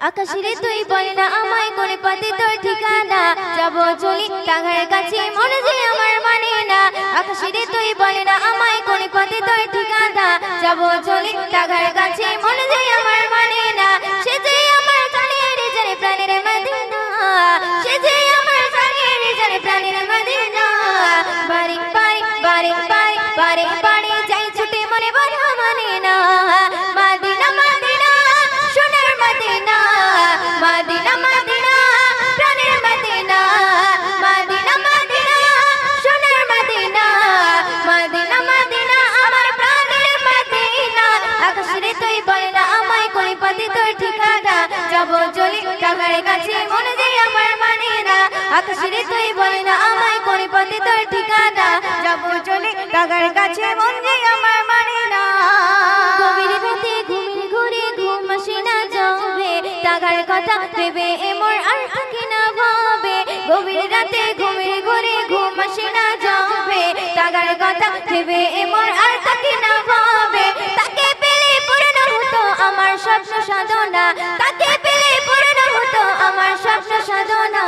আকাশেরে তুই বল না আমায় করে পাতে তোর ঠিকানা। যাব চলি টাকার কাছে মনে যে আমার মানে না। আকাশেরে তুই বল না। আমায় করে পাতে তোর ঠিকানা। যাব চলি টাকার কাছে মনে যে আমার মানে না। সে যে আমার জানের জানে প্রাণের মদিনা যাব চলি টাকার কাছে, মনে যে আমার মানে না। আকাশের তুই বল না আমায় কই পথে তোর ঠিকানা। যাব চলি টাকার কাছে, মন যে আমার মানে না। গভীর ঘুমিয়ে ঘুরে ঘুম না যাবে। টাকার কথা ভেবে এমর আর থাকে না ভাবে। গভীর রাতে ঘুমিয়ে ঘুরে ঘুম না যাবে। টাকার কথা ভেবে আমার স্বপ্ন সাধনা। তাকে পেলে পূর্ণ হতো আমার স্বপ্ন সাধনা।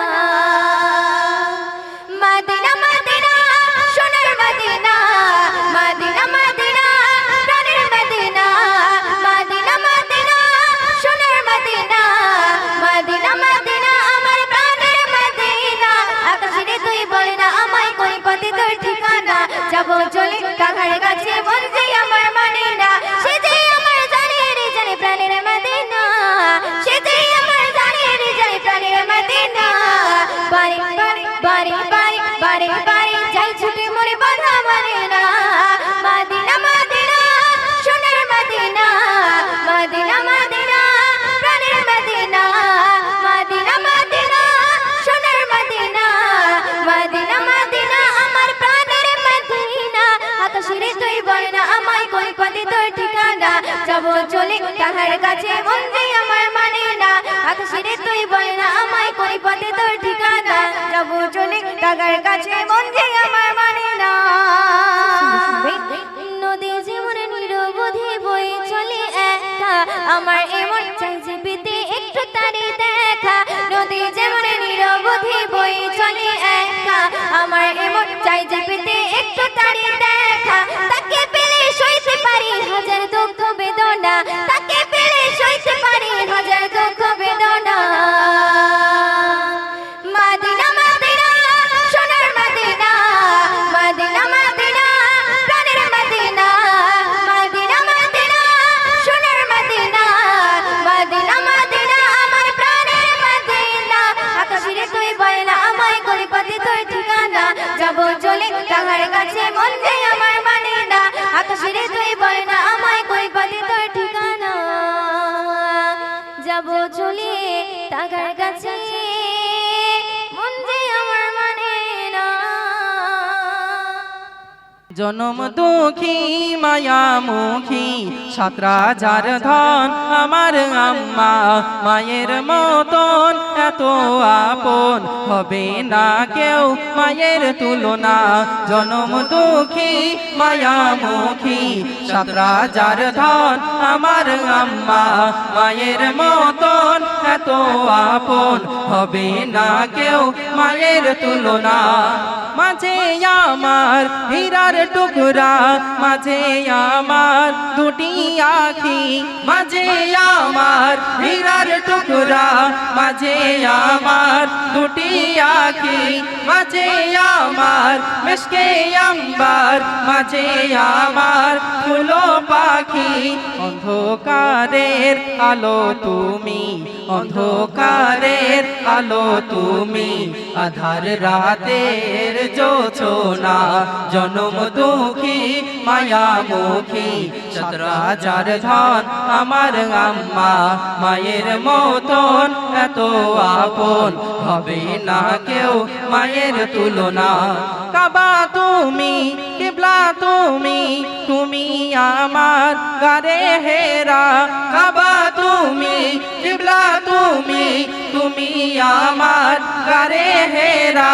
ছুটে মরে বাধা মানে না মাদিনা মাদিনা, সোনার মাদিনা। মাদিনা মাদিনা, প্রাণের মাদিনা। মাদিনা মাদিনা, সোনার মাদিনা। মাদিনা মাদিনা, আমার প্রাণের মাদিনা। তুই বল না আমায় কই পথে তোর ঠিকানা। যাব চলে তাহার কাছে মন আমার মানে তুই বল না আমায় পথে তোর ঠিকানা। চলে কাছে মন মানে বই চলে একা। আমার এমন চাই যে পেতে একটু তারি দেখা। তাকে পেলে সইতে পারি হাজার দুঃখ বেদনা। তাকে পেলে সইতে পারি হাজার দুঃখ বেদনা। টাকার কাছে মন আমার মানে না। আকাশের তুই না আমায় করি পথে তোর ঠিকানা? যাব চলে টাকার কাছে, মন জনম দুঃখী মায়ামুখী সাতরা যার ধন, আমার আম্মা, মায়ের মতন, এত আপন। হবে না কেউ মায়ের তুলনা। জনম দুঃখী, মায়ামুখী। সাতরা যার ধন আমার আম্মা। মায়ের মতন এত আপন হবে না কেউ মায়ের তুলনা। মাঝে আমার হীরার টুকরা, মাঝে আমার দুটি আখি, মাঝে আমার হীরার টুকরা, মাঝে আমার দুটি আখি, মাঝে আমার মেশকে আম্বার, মাঝে আমার ফুলো পাখি। অন্ধকারের আলো তুমি, অন্ধকারের আলো তুমি, আধার রাতের জোছনা, জনম দুঃখী মায়ামুখী সতরাচার ধন আমার আম্মা, মায়ের মতন এত আপন। হবে না কেউ মায়ের তুলনা। কাবা তুমি তুমি তুমি আমার গারে হেরা। কাবা তুমি, কিবলা তুমি তুমি আমার গারে হেরা।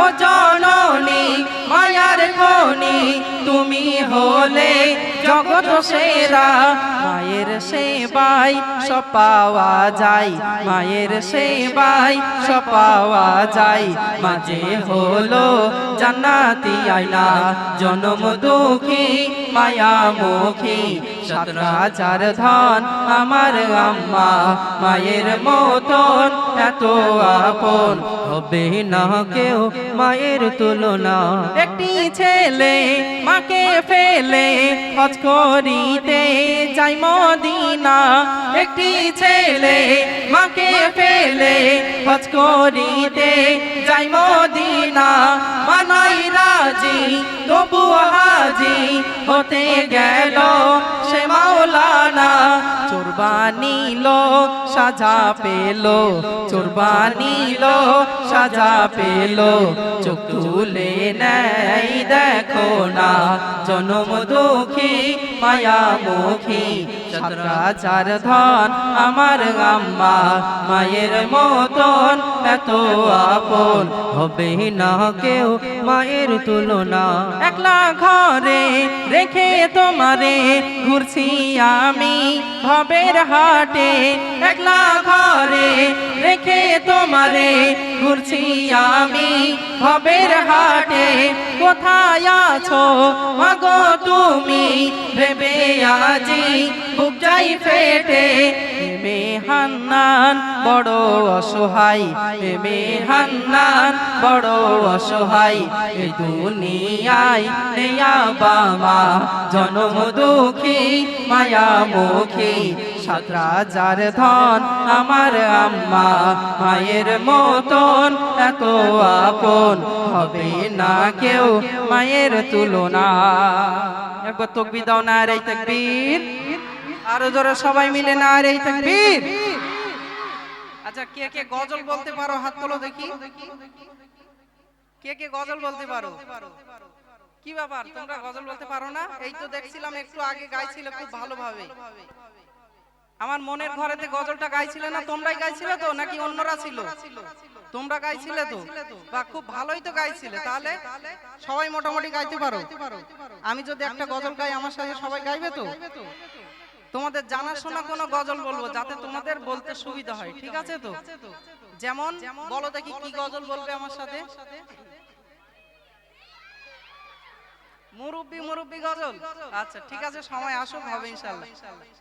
ও জননী, মায়ার কোনি তুমি হলে জগৎ সেরা, মায়ের সেবাই সব পাওয়া যায়। মায়ের সেবাই সব পাওয়া যায়। মাঝে হলো জান্নাতি আইনা জনম দুঃখী, মায়া মুখী। ধন আমার আম্মা, মায়ের মতন এত আপন। হবে না কেউ মায়ের তুলনা। একটি ছেলে মাকে ফেলে করিতে যাই মদিনা। একটি ছেলে মাকে ফেলে হজ করিতে যাই মদিনা। মানাই রাজি তবু হাজি হতে গেল। সে মাওলানা চোরবানিল সাজা পেল। চোরবানিল সাজা পেল। চোখ তুলে নেই দেখো না, জনম দুঃখী, মায়া মুখী। সাতরাচার ধন আমার আম্মা, মায়ের মতন এত আপন হবে না কেউ মায়ের তুলনা। একলা ঘরে রেখে তোমারে ঘুরছি আমি ভবের হাটে। একলা ঘরে রেখে তোমারে ঘুরছি আমি ভবের হাটে। কোথায় আছো? মাগো তুমি ভেবে আজি বুক যাই ফেটে। মে হান্নান, বড় অসহায়। মে হান্নান, বড় অসহায়। এই দুনিয়ায় নেয়া বামা জনম দুঃখী, মায়া মুখী। সাত রাজার ধন আমার আম্মা, মায়ের মতন এত আপন। হবে না কেউ মায়ের তুলনা। একবার তকবি দাও না রে তকবীর। আরও জোরে সবাই মিলে না রে তকবীর। আচ্ছা কে কে গজল বলতে পারো? হাত তোলো দেখি। কে কে গজল বলতে পারো? কি ব্যাপার? তোমরা গজল বলতে পারো না? এই তো দেখছিলাম একটু আগে গাইছিলে খুব ভালোভাবে। আমার মনের ঘরেতে গজলটা গাইছিলে না? তোমরাই গাইছিলে তো? নাকি অন্যরা ছিল? তোমরা গাইছিলে তো? বা খুব ভালোই তো গাইছিলে। তাহলে সবাই মোটামুটি গাইতে পারো। আমি যদি একটা গজল গাই, আমার সাথে সবাই গাইবে তো? তোমাদের জানাশোনা কোনো গজল বলব যাতে তোমাদের বলতে সুবিধা হয় ঠিক আছে তো? যেমন বলো দেখি কি গজল বলবে আমার সাথে? মুরব্বি মুরব্বি গজল? আচ্ছা ঠিক আছে সময় আসুক হবে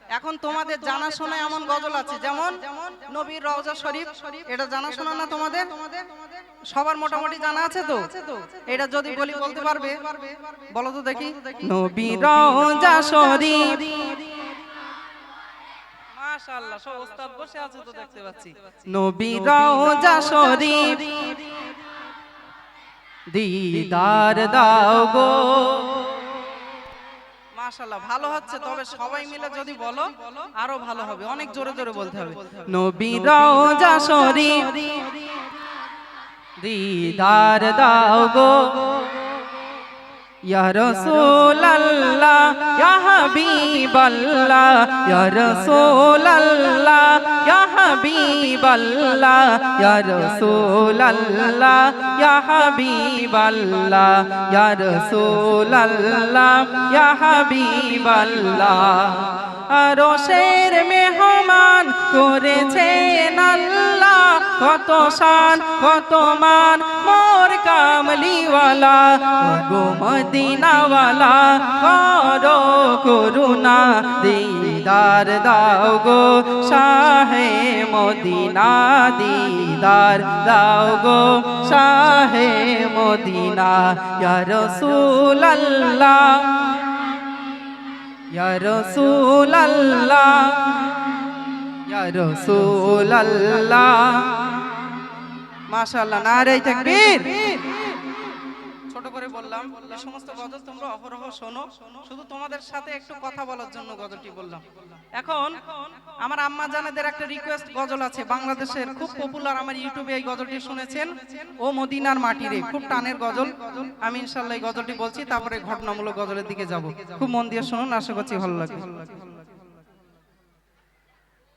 এখন তোমাদের জানাশোনা এমন গজল আছে যেমন নবীর রওজা শরীফ। এটা জানাশোনা না তোমাদের? সবার মোটামুটি জানা আছে তো? এটা যদি বলি বলতে পারবে বলো তো দেখি। নবীর রওজা শরীফ। মাশাআল্লাহ সব ওস্তাদ বসে আছে তো দেখতে পাচ্ছি। নবী রওজা শরীফ। দিদার দাও গো। মাশাআল্লাহ ভালো হচ্ছে তবে সবাই মিলে যদি বলো আরও ভালো হবে অনেক জোরে জোরে বলতে হবে। নবী রওজা শরীফ। দিদার দাও গো। আরশের মেহমান করেছেন আল্লাহ। কত শান, কত মান, মোর কামলিওয়ালা গো মদিনাওয়ালা, করো করুণা, দিদার দাও গো, শাহে মদিনা, দিদার দাও গো, শাহে মদিনা, ইয়া রাসূলুল্লাহ ইয়া রাসূলুল্লাহ। কথা বলার জন্য আমার আম্মা জানেদের একটা রিকোয়েস্ট গজল আছে। বাংলাদেশের খুব পপুলার আমার ইউটিউবে এই গজলটি শুনেছেন। ও মদিনার মাটিরে খুব টানের গজল। আমি ইনশাল্লাহ এই গজলটি বলছি, তারপরে ঘটনামূলক গজলের দিকে যাব। খুব মন দিয়ে শুনুন, আশা করছি ভালো লাগে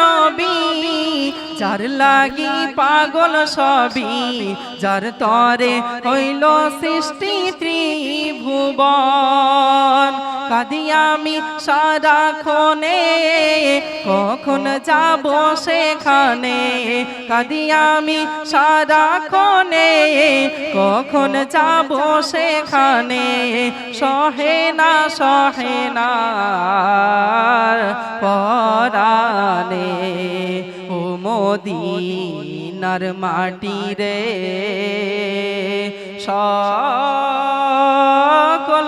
নবী যার লাগি পাগল সবই যার তরে হইল সৃষ্টি ত্রিভুবন। কাদি আমি সারাক্ষণে কখন যাব সেখানে? কাদি আমি সারাক্ষণে কখন যাব সেখানে? সহে না সহে না। পরানে ও মদিনার মাটি রে। সকল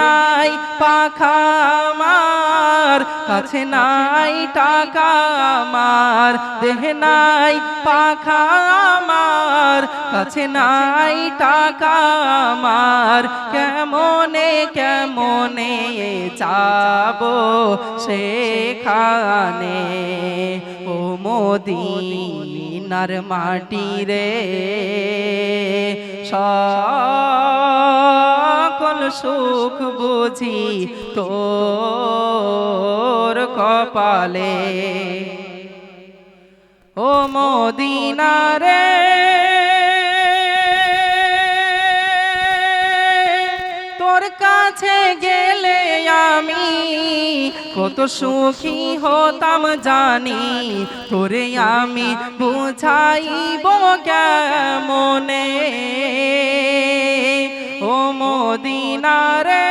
নাই পাখা আমার, কাছে নাই টাকা আমার, দেহ নাই পাখা আমার, কাছে নাই টাকা আমার, কেমনে কেমনে যাব সেখানে? ও মদিনার মাটি রে সকল সুখ বুঝি, তোর কপালে। ও মদিনারে তোর কাছে গেলে আমি কত সুখী হতাম জানি, তোরে আমি বুঝাইব কেমনে? ও মদিনারে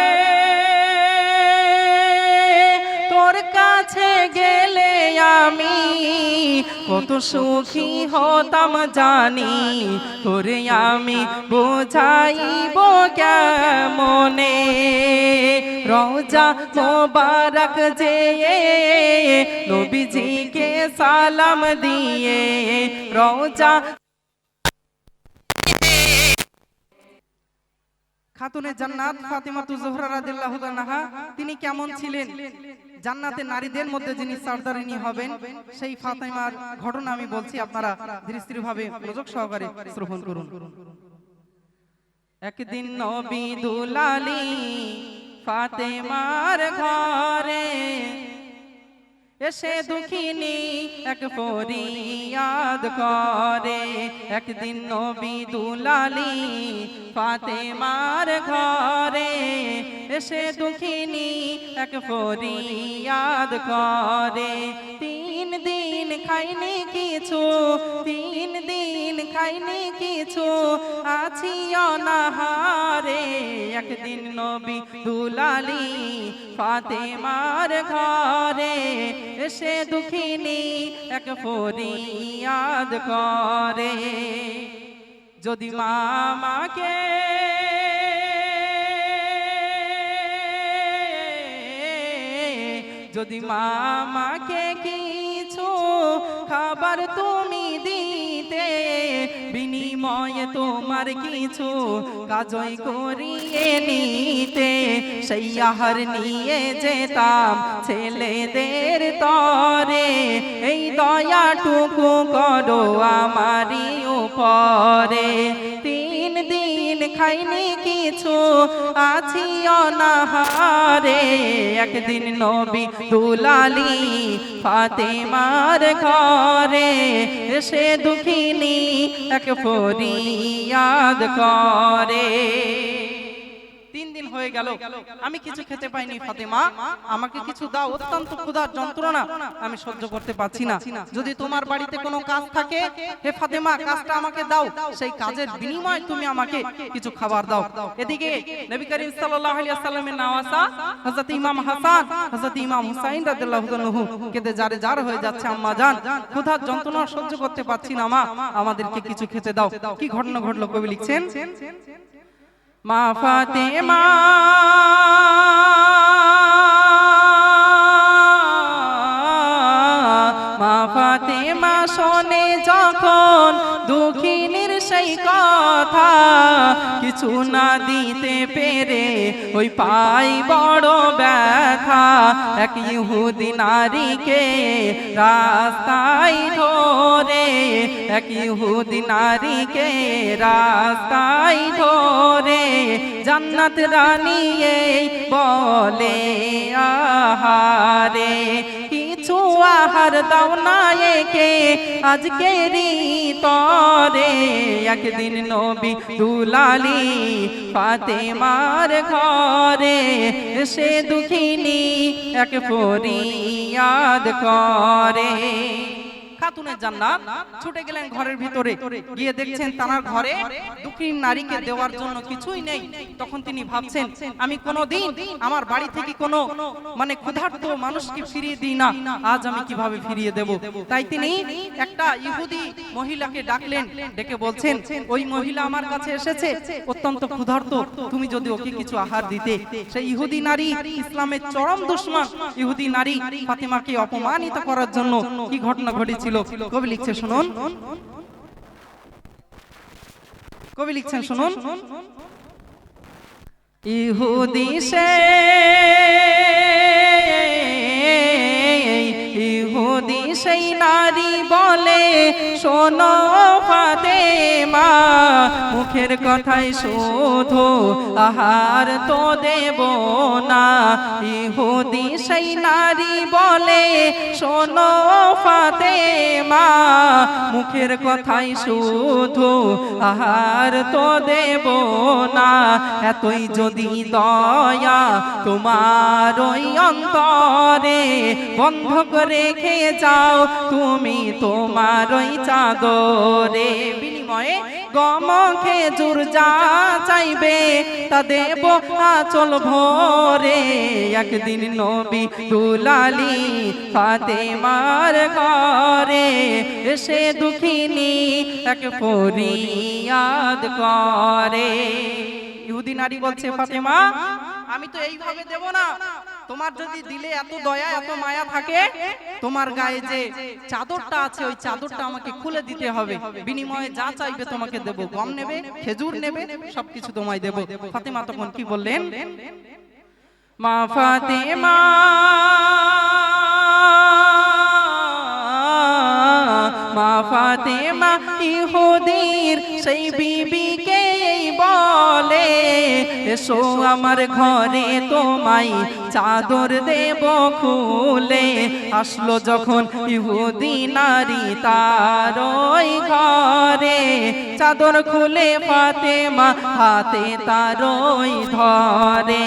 তোর কাছে গেলে আমি কত সুখী হতাম জানি। তোরে আমি বোঝাইব কেমনে? রোজা মোবারক যে নবীজিকে সালাম দিয়ে রোজা খাতুনে জান্নাত ফাতিমাতু জোহরা রাদিয়াল্লাহু তাআলা তিনি কেমন ছিলেন? জান্নাতে নারীদের মধ্যে যিনি সরদারিনী হবেন সেই ফাতিমার ঘটনা আমি বলছি আপনারা ধীরস্থির ভাবে মনোযোগ সহকারে শ্রবণ করুন। একদিন নবী দুলালি ফাতেমার ঘরে এসে দুঃখিনী এক ফরিয়াদ করে। একদিন নবী দুলালি ফাতেমার ঘরে এসে দুঃখিনী এক ফরিয়াদ করে। তিন দিন খাইনি কিছু তিন দিন খাইনি কিছু আছি অনাহারে। একদিন নবী দুলালি ফাতেমার ঘরে এসে দুঃখিনী এক ফরিয়াদ করে। যদি মামাকে যদি মামাকে কিছু খাবার তুমি দিতে, বিনিময়ে তোমার কিছু কাজই করিয়ে নিতে, সেই আহার নিয়ে যেতাম ছেলেদের তরে। এই দয়াটুকু করো আমারই উপরে। তিন দিন খাইনি কিছু আছি অনাহারে একদিন নবী দুলালি ফাতেমার ঘরে সে দুঃখিনী এক ফরিয়াদ করে। দিন হয়ে গেল। আমি কিছু খেতে পাইনি ফাতেমা। আমাকে কিছু দাও অত্যন্ত ক্ষুধার যন্ত্রণা। আমি সহ্য করতে পারছি না। যদি তোমার বাড়িতে কোনো কাজ থাকে হে ফাতেমা কাজটা আমাকে দাও। সেই কাজের বিনিময়ে তুমি আমাকে কিছু খাবার দাও। এদিকে নবী করিম সাল্লাল্লাহু আলাইহি ওয়াসাল্লামের নাওয়াসা হযরত ইমাম হাসান হযরত ইমাম হুসাইন রাদিয়াল্লাহু তাআলাহু কেঁদে জারে জার হয়ে যাচ্ছে আম্মা জান। ক্ষুধার যন্ত্রণা সহ্য করতে পারছি না মা। আমাদেরকে কিছু খেতে দাও। কি ঘটনা ঘটলো কবি লিখছেন মা ফাতেমা। মা ফাতেমা শোনে যখন দুঃখিনীর সেই কথা কিছু না দিতে পেরে ওই পাই বড় ব্যথা। এক ইহুদি নারীকে রাস্তায় ধরে, এক ইহুদি নারীকে রাস্তায় ধরে, জান্নাত রানিয়ে বলে আহারে। কিছু আহার দাও না একে। আজকে তরে একদিন নবী দুলালি ফাতেমার ঘরে সে দুঃখিনী এক ফরিয়াদ করে। খাতুনের জান্নাত ছুটে গেলেন ঘরের ভিতরে। গিয়ে দেখছেন তার ঘরে দুঃখী নারীকে দেওয়ার জন্য কিছুই নেই। তখন তিনি ভাবছেন আমি কোনোদিন আমার বাড়ি থেকে কোনো মানে ক্ষুধার্ত মানুষকে ফিরিয়ে দিই না। আজ আমি কীভাবে ফিরিয়ে দেব? তাই তিনি একটা ইহুদি মহিলাকে ডাকলেন ডেকে বলছেন ওই মহিলা আমার কাছে এসেছে অত্যন্ত ক্ষুধার্ত। তুমি যদি ওকে কিছু আহার দিতে। সেই ইহুদি নারী ইসলামের চরম দুশ্মন ইহুদি নারী ফাতিমাকে অপমানিত করার জন্য কি ঘটনা ঘটেছিল কবি লিখছে শুনুন। কবি লিখছেন, শুনুন। ইহুদি সে, ইহুদি সেই নারী বলে, শোনো ফাতেমা, মুখের কথাই শুধু আহার তো দেব না। ইহুদি সেই নারী বলে, শোনো ফাতে মা মুখের কথাই শুধু আহার তো দেব না। এতই যদি দয়া তোমার ওই অন্তরে বন্ধ করে রেখে যাও, তুমি তোমার ওই চাদরে বিনিময়ে গম খেজুর যা চাইবে, তা দেব আচল ভরে। একদিন নবী দুলালি ফাতেমার ঘরে সে দুঃখিনী এক ফরিয়াদ করে। ইহুদি নারী বলছে, ফাতেমা, আমি তো এইভাবে দেব না। তোমার যদি দিলে এত দয়া, এত মায়া থাকে, তোমার গায়ে যে চাদরটা আছে, ওই চাদরটা আমাকে খুলে দিতে হবে। বিনিময়ে যা চাইবে তোমাকে দেব। গম নেবে, খেজুর নেবে, সবকিছু তোমায় দেব। ফাতেমা তখন কি বললেন? মা ফাতেমা। মা ফাতেমা ইহুদির সেই এসো আমার ঘরে তোমায় চাদর দেব খুলে। আসলো যখন ইহুদি নারী তার ওই ঘরে। চাদর খুলে ফাতেমা হাতে তার ওই ধরে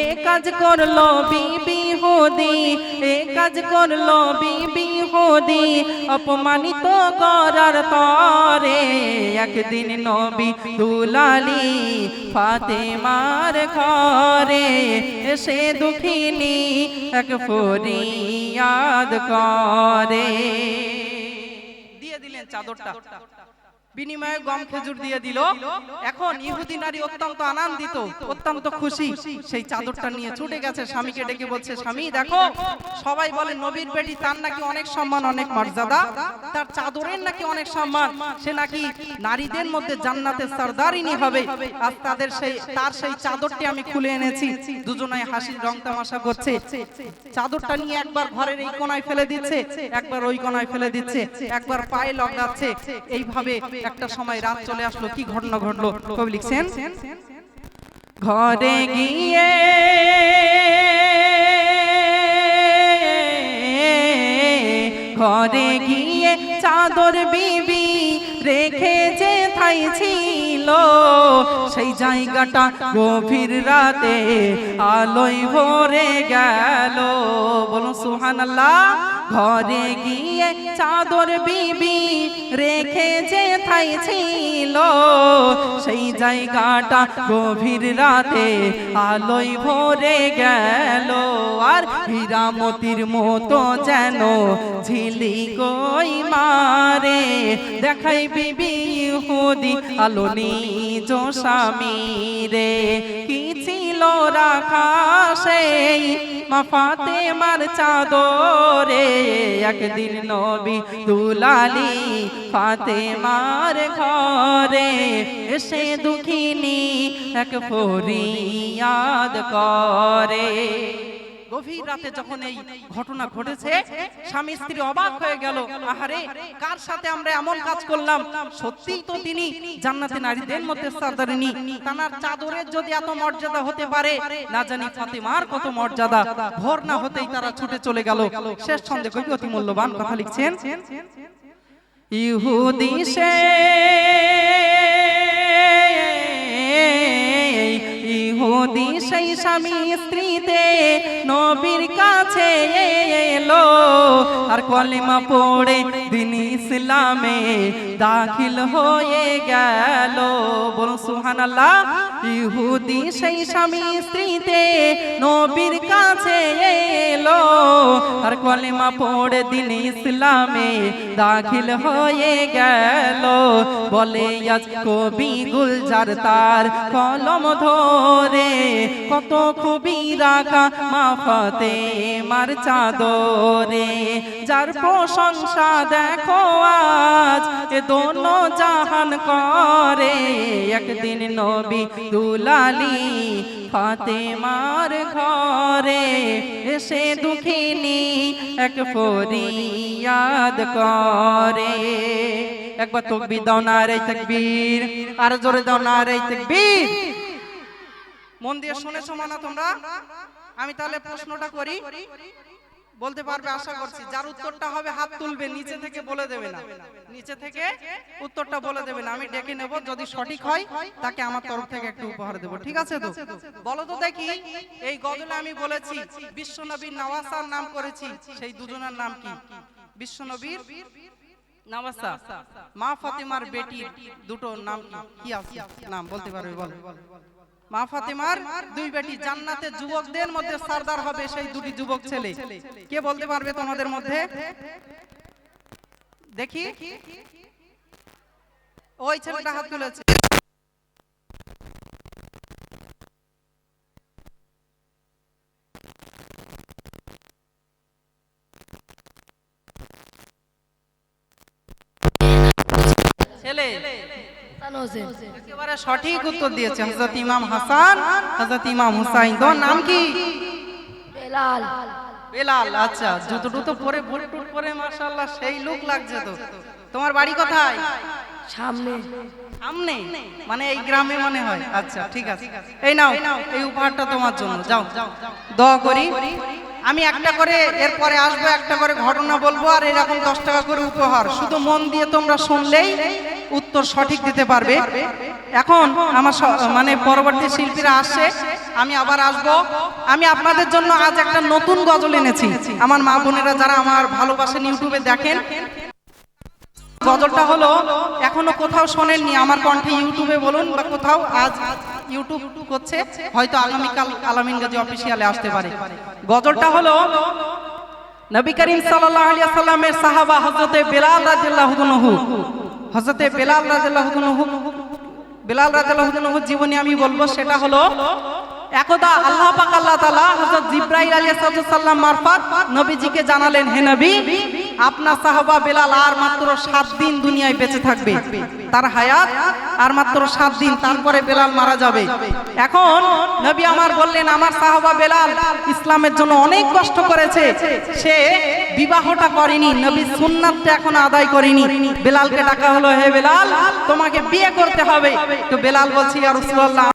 এ কাজ করল বিবি হুদি এ কাজ করল বিবি হুদি অপমানিত করার তরে। একদিন নবী দুলালি ফাতেমার ঘরে সে দুঃখিনী এক ফরিয়াদ করে। দিয়ে দিলেন চাদরটা। বিনিময়ে গম খেজুর দিয়ে দিল। এখন ইহুদি নারী অত্যন্ত আনন্দিত, অত্যন্ত খুশি। সেই চাদরটা নিয়ে ছুটে গেছে, স্বামীকে ডেকে বলছে, স্বামী, দেখো, সবাই বলে নবীর বেটি তার নাকি অনেক সম্মান, অনেক মর্যাদা। তার চাদরের নাকি অনেক সম্মান। সে নাকি নারীদের মধ্যে জান্নাতের সর্দারিনী হবে। আজ তাদের সেই, তার সেই চাদরটি আমি খুলে এনেছি। দুজনায় হাসির রং তামাশা করছে। চাদরটা নিয়ে একবার ঘরের এই কোনায় ফেলে দিচ্ছে, একবার ওই কোনায় ফেলে দিচ্ছে, একবার পায়ে লগাচ্ছে। এইভাবে একটা সময় রাত চলে আসলো কি ঘটনা ঘটলো? কবি লিখছেন ঘরে গিয়ে ঘরে গিয়ে চাদর বিবি রেখে যে থাই ছিল সেই জায়গাটা গভীর রাতে আলোয় ভরে গেল। বলুন সুহান আল্লাহ ঘরে গিয়ে চাদর বিবি রেখে যে ঠাই ছিল, সেই জায়গাটা গভীর রাতে আলোয় ভরে গেল। আর হীরামতির মতো যেন ঝিলি কই মারে। দেখাই বিবি হুদি আলো নি নিজ স্বামী রে কি ছিল রাখা সেই মাফাতে মার চাদরে একদিন নবী দুলালি ফাতে মার ঘরে এসে দুঃখিনী এক ফরিয়াদ করে। গভীর রাতে যখন এই ঘটনা ঘটেছে স্বামী স্ত্রী অবাক হয়ে গেল। আহারে কার সাথে আমরা এমন কাজ করলাম? সত্যিই তো তিনি জান্নাতে নারীদের মধ্যে সাদারিনী তানার চাদরের যদি এত মর্যাদা হতে পারে না জানি ফাতেমার কত মর্যাদা। ভোর না হতেই তারা ছুটে চলে গেল। শেষ ছন্দে কবি অতি মূল্যবান কথা লিখছেন। ইহুদি সে ইহুদি সেই স্বামী স্ত্রীতে নবীর কাছে এলো। আর কলিমা পড়ে দিন ইসলামে দাখিল হয়ে গেল। বলুন সুবহানাল্লাহ ইহুদি সেই স্বামী স্ত্রীতে নবীর কাছে এলো। আর কলিমা পড়ে দিন ইসলামে দাখিল হয়ে গেল। বলে আজ কবি গুলজার তার কলম ধরে কত খুবই রাখা মাফাতে মার চাদরে। যার প্রশংসা দেখো আজ, এ দোনো জাহান করে। একদিন নবী দুলালি ফাতে মার ঘরে এসে দুঃখিনী এক ফরিয়াদ করে। একবার তকবির দাও না রে তকবীর, আর জোরে দাও না রে তকবীর। মন দিয়ে শুনেছো মানা তোমরা। আমি তাহলে প্রশ্নটা করি। বলতে পারবে আশা করছি। যার উত্তরটা হবে হাত তুলবে নিচে থেকে বলে দেবে না। নিচে থেকে উত্তরটা বলে দেবে না। আমি ডেকে নেব যদি সঠিক হয় তাকে আমার তরফ থেকে একটু উপহার দেবো। ঠিক আছে তো? বলো তো দেখি এই গজলে আমি বলেছি বিশ্বনবীর নওয়াসার নাম করেছি। সেই দুজনের নাম কি? বিশ্বনবীর নওয়াসা। মা ফাতেমার বেটি দুটো নাম কি? কি আছে নাম বলতে পারবে বলো মা ফাতেমার দুই বেটি জান্নাতে যুবকদের মধ্যে সর্দার হবে সেই দুটি যুবক ছেলে। কে বলতে পারবে তোমাদের মধ্যে? দেখি। ওই ছেলেটা হাত তুলেছে ছেলে একেবারে সঠিক উত্তর দিয়েছে হযরত ইমাম হাসান হযরত ইমাম হুসাইন। তোমার নাম কি? বেলাল। বেলাল আচ্ছা জুতো টুতো পরে বুট টুট পরে মাশাআল্লাহ সেই লুক লাগছে তো। তোমার বাড়ি কোথায়? সামনে। সামনে? মানে এই গ্রামে মনে হয়। আচ্ছা ঠিক আছে। এই নাও এই উপহারটা তোমার জন্য। যাও। দোয়া করি। আমি একটা করে এরপরে আসব একটা করে ঘটনা বলব আর এরকম দশ টাকা করে উপহার। শুধু মন দিয়ে তোমরা শুনলেই উত্তর সঠিক দিতে পারবে। এখন আমার মানে পরবর্তী শিল্পীরা আসছে, আমি আবার আসব। আমি আপনাদের জন্য আজ একটা নতুন গজল এনেছি। আমার মা বোনেরা যারা আমার ভালোবাসেন ইউটিউবে দেখেন, গজলটা হলো, এখনও কোথাও শোনেননি, আমার কণ্ঠে ইউটিউবে বলুন বা কোথাও, আজ ইউটিউব করছে, হয়তো আগামীকাল আলামিন গাজী অফিসিয়ালে আসতে পারে। গজলটা হলো, নবী করিম সাল্লাল্লাহু আলাইহি সাল্লামের সাহাবা হযরতে বেলাল রাদিয়াল্লাহু আনহু বেলাল রাজু বেলাল রাজু জীবনে আমি বলব, সেটা হলো একদা আল্লাহ পাক আল্লাহ তাআলা হযরত জিবরাইল আলাইহিস সালাম মারফত নবীজিকে জানালেন, হে নবী আপনার সাহাবা বেলাল আর মাত্র সাত দিন দুনিয়ায় বেঁচে থাকবে। তার হায়াত আর মাত্র সাত দিন, তারপরে বেলাল মারা যাবে। এখন নবী আমার বললেন, আমার সাহাবা বেলাল ইসলামের জন্য অনেক কষ্ট করেছে। সে বিবাহটা করেনি নবী সুন্নাতটা এখন আদায় করেনি। বেলালকে ডাকা হলো, হে বেলাল, তোমাকে বিয়ে করতে হবে। তো বেলাল বলছি আর রাসূলুল্লাহ